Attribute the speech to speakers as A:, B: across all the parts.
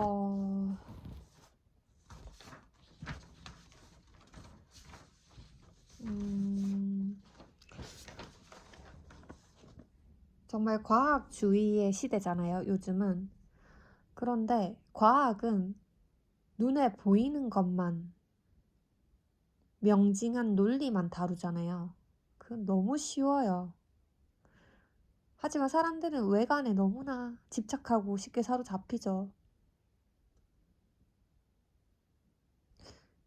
A: 어... 음... 정말 과학주의의 시대잖아요, 요즘은. 그런데 과학은 눈에 보이는 것만 명징한 논리만 다루잖아요. 그건 너무 쉬워요. 하지만 사람들은 외관에 너무나 집착하고 쉽게 사로잡히죠.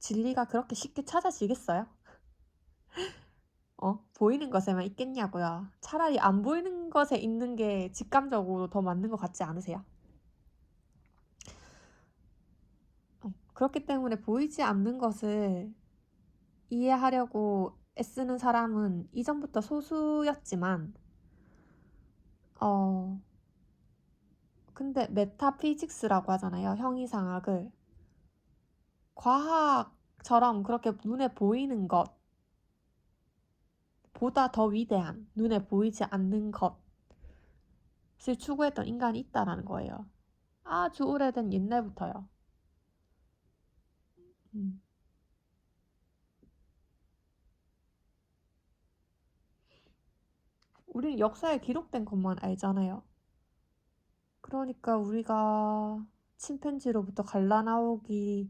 A: 진리가 그렇게 쉽게 찾아지겠어요? 어? 보이는 것에만 있겠냐고요. 차라리 안 보이는 것에 있는 게 직감적으로 더 맞는 것 같지 않으세요? 어, 그렇기 때문에 보이지 않는 것을 이해하려고 애쓰는 사람은 이전부터 소수였지만, 어, 근데 메타피직스라고 하잖아요. 형이상학을. 과학처럼 그렇게 눈에 보이는 것, 보다 더 위대한, 눈에 보이지 않는 것을 추구했던 인간이 있다라는 거예요. 아주 오래된 옛날부터요. 음. 우리는 역사에 기록된 것만 알잖아요. 그러니까 우리가 침팬지로부터 갈라나오기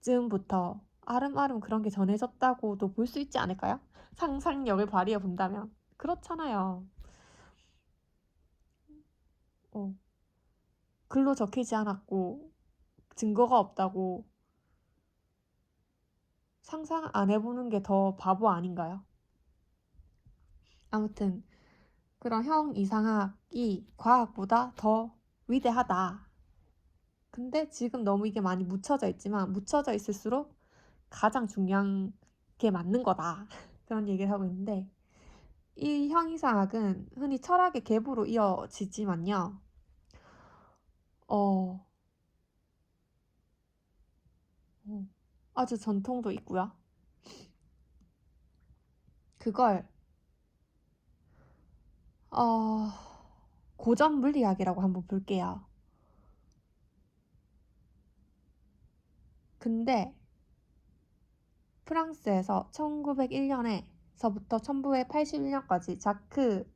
A: 즈음부터 아름아름 그런 게 전해졌다고도 볼 수 있지 않을까요? 상상력을 발휘해 본다면. 그렇잖아요. 어. 글로 적히지 않았고, 증거가 없다고 상상 안 해보는 게 더 바보 아닌가요? 아무튼, 그런 형 이상학이 과학보다 더 위대하다. 근데 지금 너무 이게 많이 묻혀져 있지만, 묻혀져 있을수록 가장 중요한 게 맞는 거다. 그런 얘기를 하고 있는데, 이 형이상학은 흔히 철학의 계보로 이어지지만요. 어, 어, 아주 전통도 있고요. 그걸 어, 고전 물리학이라고 한번 볼게요. 근데 프랑스에서 1901년에서부터 1981년까지 자크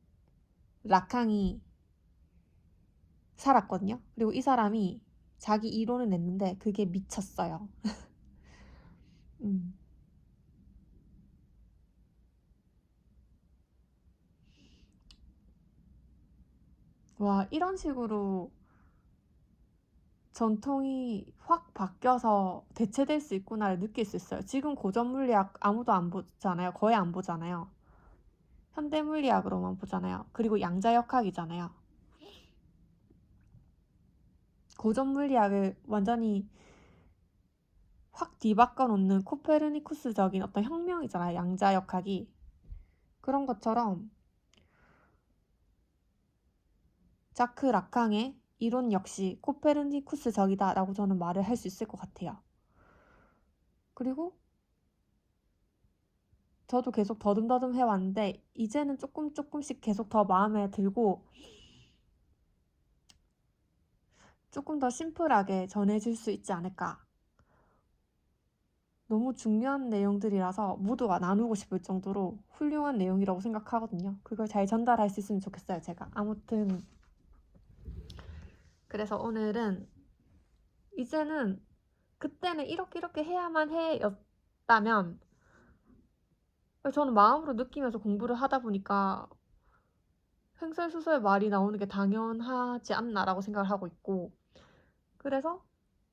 A: 라캉이 살았거든요. 그리고 이 사람이 자기 이론을 냈는데 그게 미쳤어요. 음. 와, 이런 식으로 전통이 확 바뀌어서 대체될 수 있구나를 느낄 수 있어요. 지금 고전 물리학 아무도 안 보잖아요. 거의 안 보잖아요. 현대 물리학으로만 보잖아요. 그리고 양자역학이잖아요. 고전 물리학을 완전히 확 뒤바꿔 놓는 코페르니쿠스적인 어떤 혁명이잖아요. 양자역학이. 그런 것처럼 자크 라캉의 이론 역시 코페르니쿠스적이다 라고 저는 말을 할 수 있을 것 같아요. 그리고 저도 계속 더듬더듬 해왔는데 이제는 조금 조금씩 계속 더 마음에 들고 조금 더 심플하게 전해질 수 있지 않을까. 너무 중요한 내용들이라서 모두가 나누고 싶을 정도로 훌륭한 내용이라고 생각하거든요. 그걸 잘 전달할 수 있으면 좋겠어요, 제가. 아무튼 그래서 오늘은 이제는 그때는 이렇게 이렇게 해야만 해였다면 저는 마음으로 느끼면서 공부를 하다 보니까 횡설수설 말이 나오는 게 당연하지 않나라고 생각을 하고 있고 그래서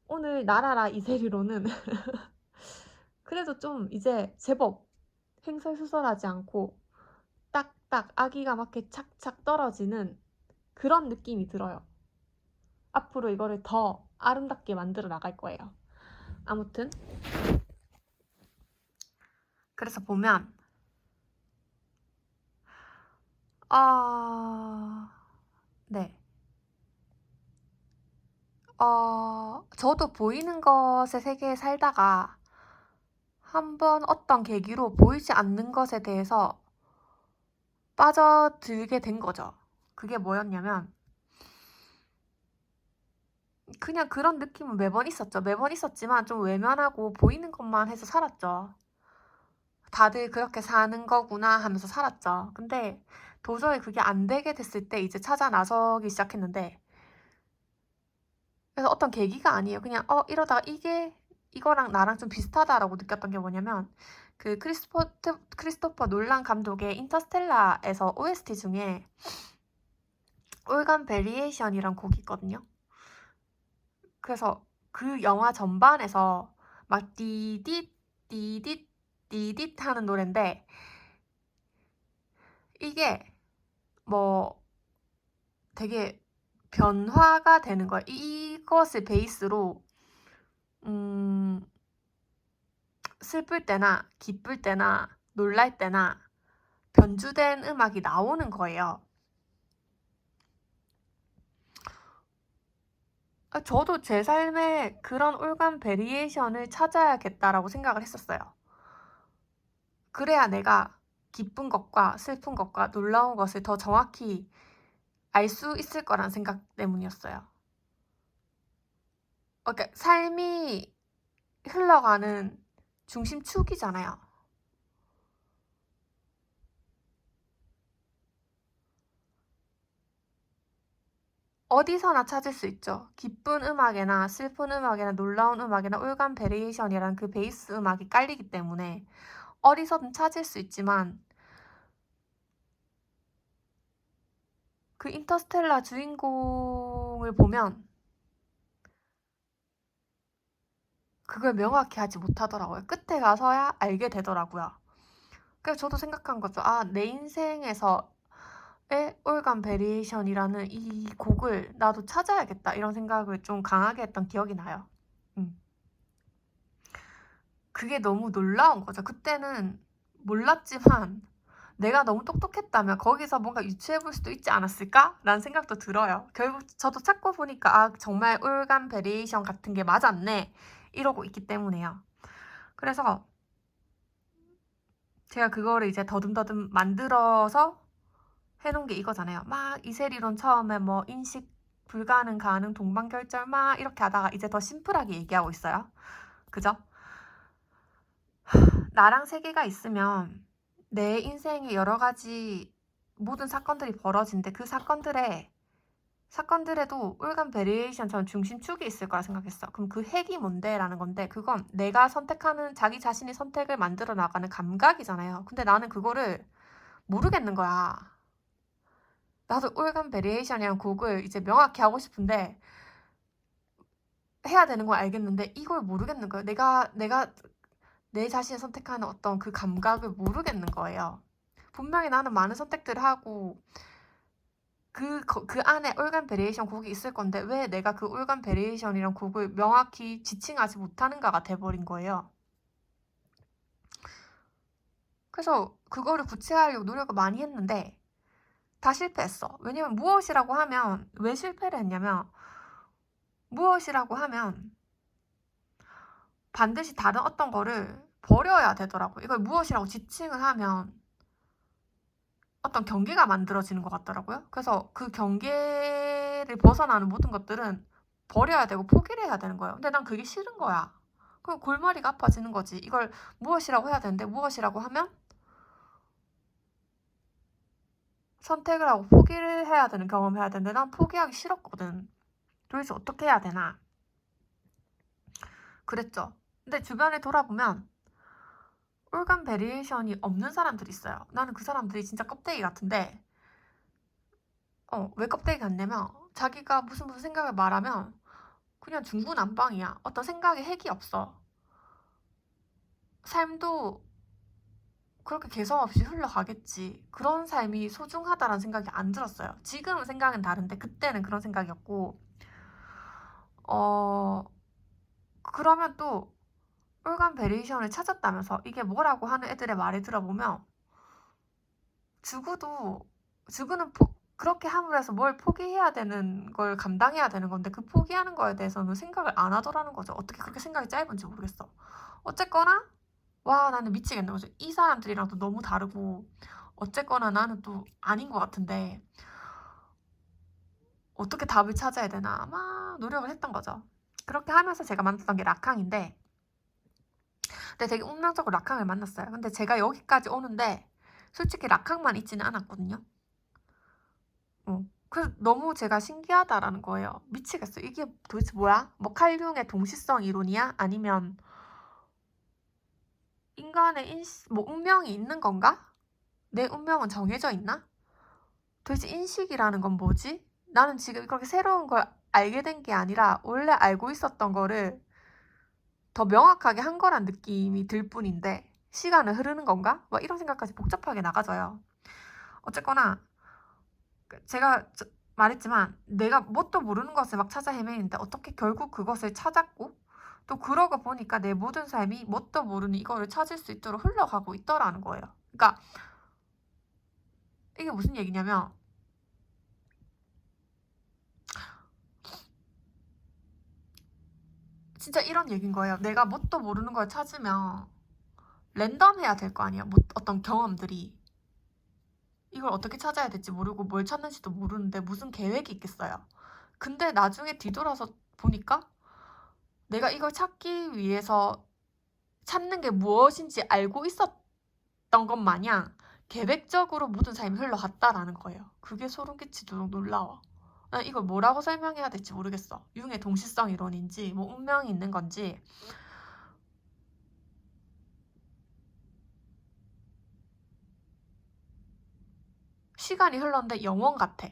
A: 오늘 나라라 이세리로는 그래도 좀 이제 제법 횡설수설하지 않고 딱딱 아기가 맞게 착착 떨어지는 그런 느낌이 들어요. 앞으로 이거를 더 아름답게 만들어 나갈 거예요. 아무튼 그래서 보면 아 네. 어, 저도 보이는 것의 세계에 살다가 한번 어떤 계기로 보이지 않는 것에 대해서 빠져들게 된 거죠. 그게 뭐였냐면 그냥 그런 느낌은 매번 있었죠. 매번 있었지만 좀 외면하고 보이는 것만 해서 살았죠. 다들 그렇게 사는 거구나 하면서 살았죠. 근데 도저히 그게 안 되게 됐을 때 이제 찾아 나서기 시작했는데 그래서 어떤 계기가 아니에요. 그냥 어 이러다가 이게 이거랑 나랑 좀 비슷하다라고 느꼈던 게 뭐냐면 그 크리스토퍼 크리스토퍼 놀란 감독의 인터스텔라에서 OST 중에 올간 베리에이션이란 곡이 있거든요. 그래서 그 영화 전반에서 막 디딧 디딧 디딧 하는 노래인데 이게 뭐 되게 변화가 되는 거예요. 이것을 베이스로 음 슬플 때나 기쁠 때나 놀랄 때나 변주된 음악이 나오는 거예요. 아, 저도 제 삶에 그런 올간 베리에이션을 찾아야겠다라고 생각을 했었어요. 그래야 내가 기쁜 것과 슬픈 것과 놀라운 것을 더 정확히 알 수 있을 거란 생각 때문이었어요. 어, 그러니까 삶이 흘러가는 중심축이잖아요. 어디서나 찾을 수 있죠. 기쁜 음악에나 슬픈 음악에나 놀라운 음악에나 올간 베리에이션이라는 그 베이스 음악이 깔리기 때문에 어디서든 찾을 수 있지만 그 인터스텔라 주인공을 보면 그걸 명확히 하지 못하더라고요. 끝에 가서야 알게 되더라고요. 그래서 저도 생각한 거죠. 아, 내 인생에서 의 올간 베리에이션이라는 이 곡을 나도 찾아야겠다 이런 생각을 좀 강하게 했던 기억이 나요. 음. 그게 너무 놀라운 거죠. 그때는 몰랐지만 내가 너무 똑똑했다면 거기서 뭔가 유추해 볼 수도 있지 않았을까? 라는 생각도 들어요. 결국 저도 찾고 보니까 아, 정말 올간 베리에이션 같은 게 맞았네. 이러고 있기 때문에요. 그래서 제가 그거를 이제 더듬더듬 만들어서 해놓은 게 이거잖아요. 막 이세리론 처음에 뭐 인식 불가능 가능 동반 결절 막 이렇게 하다가 이제 더 심플하게 얘기하고 있어요. 그죠? 나랑 세계가 있으면 내 인생에 여러 가지 모든 사건들이 벌어진데 그 사건들에 사건들에도 올간 베리에이션처럼 중심축이 있을 거라 생각했어. 그럼 그 핵이 뭔데? 라는 건데 그건 내가 선택하는 자기 자신이 선택을 만들어 나가는 감각이잖아요. 근데 나는 그거를 모르겠는 거야. 나도 올간 베리에이션이란 곡을 이제 명확히 하고 싶은데 해야 되는 걸 알겠는데 이걸 모르겠는 거예요. 내가 내가 내 자신이 선택하는 어떤 그 감각을 모르겠는 거예요. 분명히 나는 많은 선택들을 하고 그, 그 안에 올간 베리에이션 곡이 있을 건데 왜 내가 그 올간 베리에이션이란 곡을 명확히 지칭하지 못하는가가 돼버린 거예요. 그래서 그거를 구체화하려고 노력을 많이 했는데 다 실패했어. 왜냐면 무엇이라고 하면 왜 실패를 했냐면 무엇이라고 하면 반드시 다른 어떤 거를 버려야 되더라고. 이걸 무엇이라고 지칭을 하면 어떤 경계가 만들어지는 것 같더라고요. 그래서 그 경계를 벗어나는 모든 것들은 버려야 되고 포기를 해야 되는 거예요. 근데 난 그게 싫은 거야. 그럼 골머리가 아파지는 거지. 이걸 무엇이라고 해야 되는데 무엇이라고 하면 선택을 하고 포기를 해야 되는 경험을 해야 되는데 난 포기하기 싫었거든. 도대체 어떻게 해야 되나? 그랬죠. 근데 주변에 돌아보면 올간 베리에이션이 없는 사람들이 있어요. 나는 그 사람들이 진짜 껍데기 같은데 어, 왜 껍데기 같냐면 자기가 무슨 무슨 생각을 말하면 그냥 중구난방이야. 어떤 생각에 핵이 없어. 삶도 그렇게 개성 없이 흘러가겠지. 그런 삶이 소중하다라는 생각이 안 들었어요. 지금은 생각은 다른데 그때는 그런 생각이었고 어 그러면 또 올간 베리에이션을 찾았다면서 이게 뭐라고 하는 애들의 말을 들어보면 주구도 주구는 포, 그렇게 함으로 해서 뭘 포기해야 되는 걸 감당해야 되는 건데 그 포기하는 거에 대해서는 생각을 안 하더라는 거죠. 어떻게 그렇게 생각이 짧은지 모르겠어. 어쨌거나 와 나는 미치겠는 거죠. 이 사람들이랑 도 너무 다르고 어쨌거나 나는 또 아닌 것 같은데 어떻게 답을 찾아야 되나 막 노력을 했던 거죠. 그렇게 하면서 제가 만났던 게 락항인데 근데 되게 운명적으로 락항을 만났어요. 근데 제가 여기까지 오는데 솔직히 락항만 있지는 않았거든요. 어. 그래서 너무 제가 신기하다라는 거예요. 미치겠어요. 이게 도대체 뭐야? 뭐 칼융의 동시성 이론이야? 아니면 인간의 인시, 뭐 운명이 있는 건가? 내 운명은 정해져 있나? 도대체 인식이라는 건 뭐지? 나는 지금 그렇게 새로운 걸 알게 된 게 아니라 원래 알고 있었던 거를 더 명확하게 한 거란 느낌이 들 뿐인데 시간은 흐르는 건가? 막 이런 생각까지 복잡하게 나가져요. 어쨌거나 그 제가 저- 말했지만 내가 뭣도 모르는 것을 막 찾아 헤매는데 어떻게 결국 그것을 찾았고 또 그러고 보니까 내 모든 삶이 뭣도 모르는 이거를 찾을 수 있도록 흘러가고 있더라는 거예요. 그러니까 이게 무슨 얘기냐면 진짜 이런 얘기인 거예요. 내가 뭣도 모르는 걸 찾으면 랜덤해야 될 거 아니야. 뭐 어떤 경험들이 이걸 어떻게 찾아야 될지 모르고 뭘 찾는지도 모르는데 무슨 계획이 있겠어요. 근데 나중에 뒤돌아서 보니까 내가 이걸 찾기 위해서 찾는 게 무엇인지 알고 있었던 것 마냥 계획적으로 모든 삶이 흘러갔다라는 거예요. 그게 소름 끼치도록 놀라워. 난 이걸 뭐라고 설명해야 될지 모르겠어. 융의 동시성 이론인지 뭐 운명이 있는 건지 시간이 흘렀는데 영원 같아.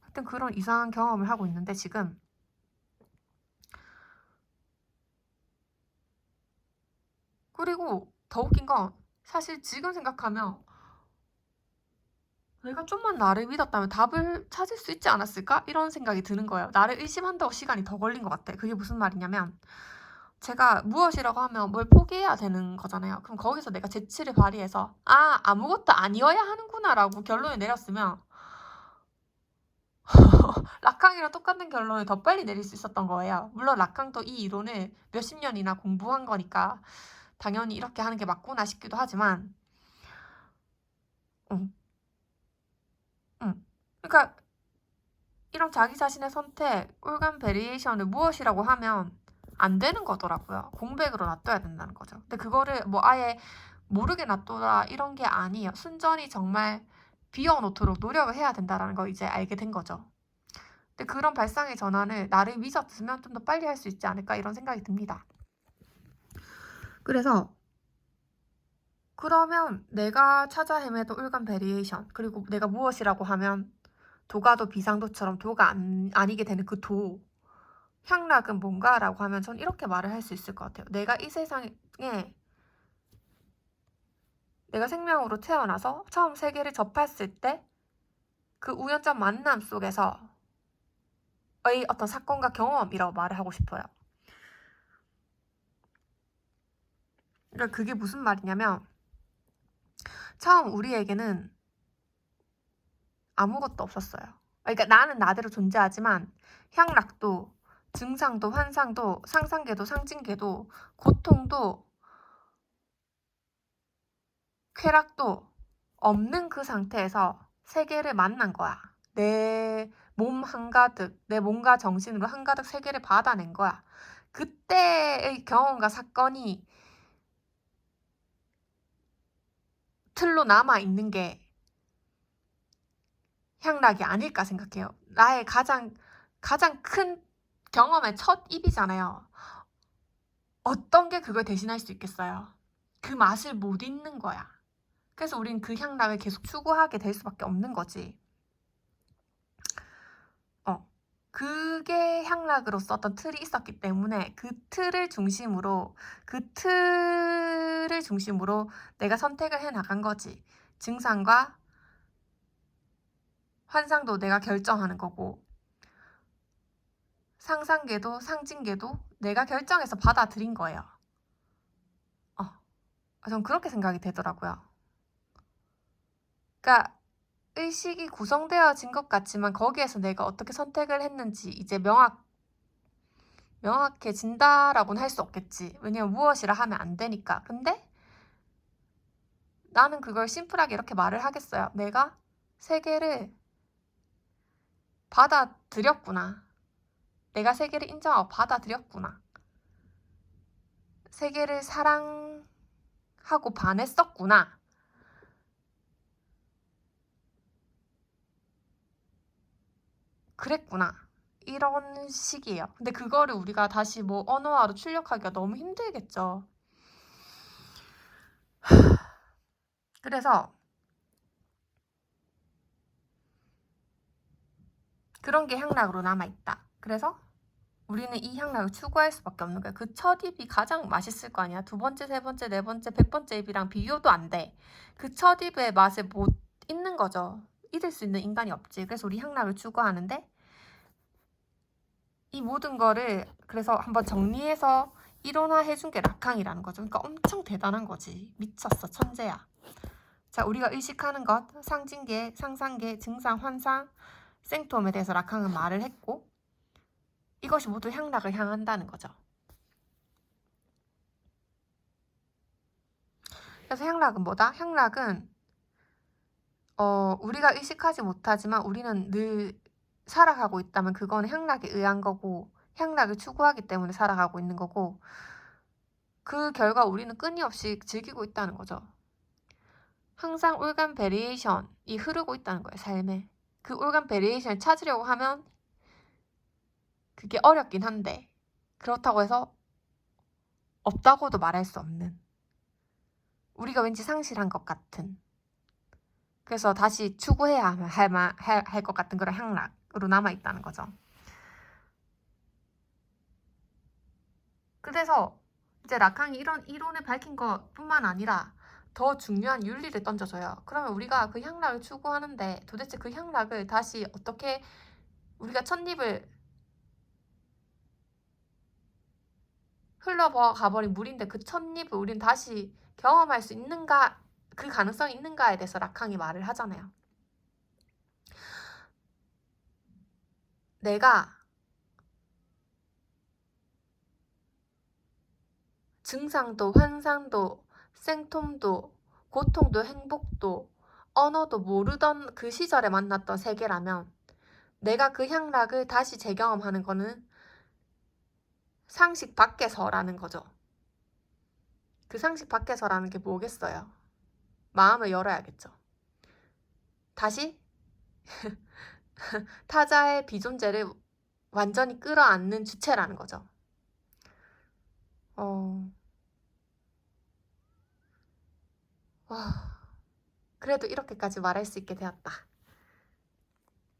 A: 하여튼 그런 이상한 경험을 하고 있는데 지금 그리고 더 웃긴 건 사실 지금 생각하면 내가 좀만 나를 믿었다면 답을 찾을 수 있지 않았을까? 이런 생각이 드는 거예요. 나를 의심한다고 시간이 더 걸린 것 같아. 그게 무슨 말이냐면 제가 무엇이라고 하면 뭘 포기해야 되는 거잖아요. 그럼 거기서 내가 재치를 발휘해서 아 아무것도 아니어야 하는구나라고 결론을 내렸으면 락항이랑 똑같은 결론을 더 빨리 내릴 수 있었던 거예요. 물론 락항도 이 이론을 몇십 년이나 공부한 거니까 당연히 이렇게 하는 게 맞구나 싶기도 하지만 응. 응. 그러니까 이런 자기 자신의 선택, 올간 베리에이션을 무엇이라고 하면 안 되는 거더라고요. 공백으로 놔둬야 된다는 거죠. 근데 그거를 뭐 아예 모르게 놔둬라 이런 게 아니에요. 순전히 정말 비워놓도록 노력을 해야 된다라는 걸 이제 알게 된 거죠. 근데 그런 발상의 전환을 나를 믿었으면 좀 더 빨리 할 수 있지 않을까 이런 생각이 듭니다. 그래서 그러면 내가 찾아 헤매도 울간 베리에이션 그리고 내가 무엇이라고 하면 도가도 비상도처럼 도가 안, 아니게 되는 그 도. 향락은 뭔가라고 하면 전 이렇게 말을 할 수 있을 것 같아요. 내가 이 세상에 내가 생명으로 태어나서 처음 세계를 접했을 때 그 우연적 만남 속에서의 어떤 사건과 경험이라고 말을 하고 싶어요. 그러니까 그게 무슨 말이냐면 처음 우리에게는 아무것도 없었어요. 그러니까 나는 나대로 존재하지만 향락도 증상도 환상도 상상계도 상징계도 고통도 쾌락도 없는 그 상태에서 세계를 만난 거야. 내 몸 한가득, 내 몸과 정신으로 한가득 세계를 받아낸 거야. 그때의 경험과 사건이 틀로 남아 있는 게 향락이 아닐까 생각해요. 나의 가장 가장 큰 경험의 첫 입이잖아요. 어떤 게 그걸 대신할 수 있겠어요? 그 맛을 못 잊는 거야. 그래서 우린 그 향락을 계속 추구하게 될 수밖에 없는 거지. 어. 그게 향락으로서 어떤 틀이 있었기 때문에 그 틀을 중심으로 그 틀을 중심으로 내가 선택을 해 나간 거지. 증상과 환상도 내가 결정하는 거고 상상계도 상징계도 내가 결정해서 받아들인 거예요. 어. 전 그렇게 생각이 되더라고요. 그러니까 의식이 구성되어진 것 같지만 거기에서 내가 어떻게 선택을 했는지 이제 명확 명확해진다라고는 할 수 없겠지. 왜냐면 무엇이라 하면 안 되니까. 근데 나는 그걸 심플하게 이렇게 말을 하겠어요. 내가 세계를 받아들였구나. 내가 세계를 인정하고 받아들였구나. 세계를 사랑하고 반했었구나. 그랬구나. 이런 식이에요. 근데 그거를 우리가 다시 뭐 언어화로 출력하기가 너무 힘들겠죠. 그래서 그런 게 향락으로 남아있다. 그래서 우리는 이 향락을 추구할 수밖에 없는 거야. 그 첫 입이 가장 맛있을 거 아니야. 두 번째, 세 번째, 네 번째, 백 번째 입이랑 비교도 안 돼. 그 첫 입의 맛을 못 잊는 거죠. 잊을 수 있는 인간이 없지. 그래서 우리 향락을 추구하는데 이 모든 거를 그래서 한번 정리해서 이론화 해 준 게 락항이라는 거죠. 그러니까 엄청 대단한 거지. 미쳤어. 천재야. 자, 우리가 의식하는 것, 상징계, 상상계, 증상, 환상, 생톰에 대해서 락항은 말을 했고 이것이 모두 향락을 향한다는 거죠. 그래서 향락은 뭐다? 향락은 어, 우리가 의식하지 못하지만 우리는 늘 살아가고 있다면 그거는 향락에 의한 거고 향락을 추구하기 때문에 살아가고 있는 거고 그 결과 우리는 끊임없이 즐기고 있다는 거죠. 항상 올간 베리에이션이 흐르고 있다는 거예요, 삶에. 그 올간 베리에이션을 찾으려고 하면 그게 어렵긴 한데 그렇다고 해서 없다고도 말할 수 없는 우리가 왠지 상실한 것 같은 그래서 다시 추구해야 할 것 같은 그런 향락 으로 남아 있다는 거죠. 그래서 이제 라캉이 이런 이론을 밝힌 것뿐만 아니라 더 중요한 윤리를 던져줘요. 그러면 우리가 그 향락을 추구하는데 도대체 그 향락을 다시 어떻게 우리가 첫입을 흘러버 가버린 물인데 그 첫입을 우린 다시 경험할 수 있는가 그 가능성이 있는가에 대해서 라캉이 말을 하잖아요. 내가 증상도 환상도 생통도 고통도 행복도 언어도 모르던 그 시절에 만났던 세계라면 내가 그 향락을 다시 재경험하는 거는 상식 밖에서라는 거죠. 그 상식 밖에서라는 게 뭐겠어요? 마음을 열어야겠죠. 다시 타자의 비존재를 완전히 끌어안는 주체라는 거죠. 어, 와, 그래도 이렇게까지 말할 수 있게 되었다.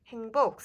A: 행복.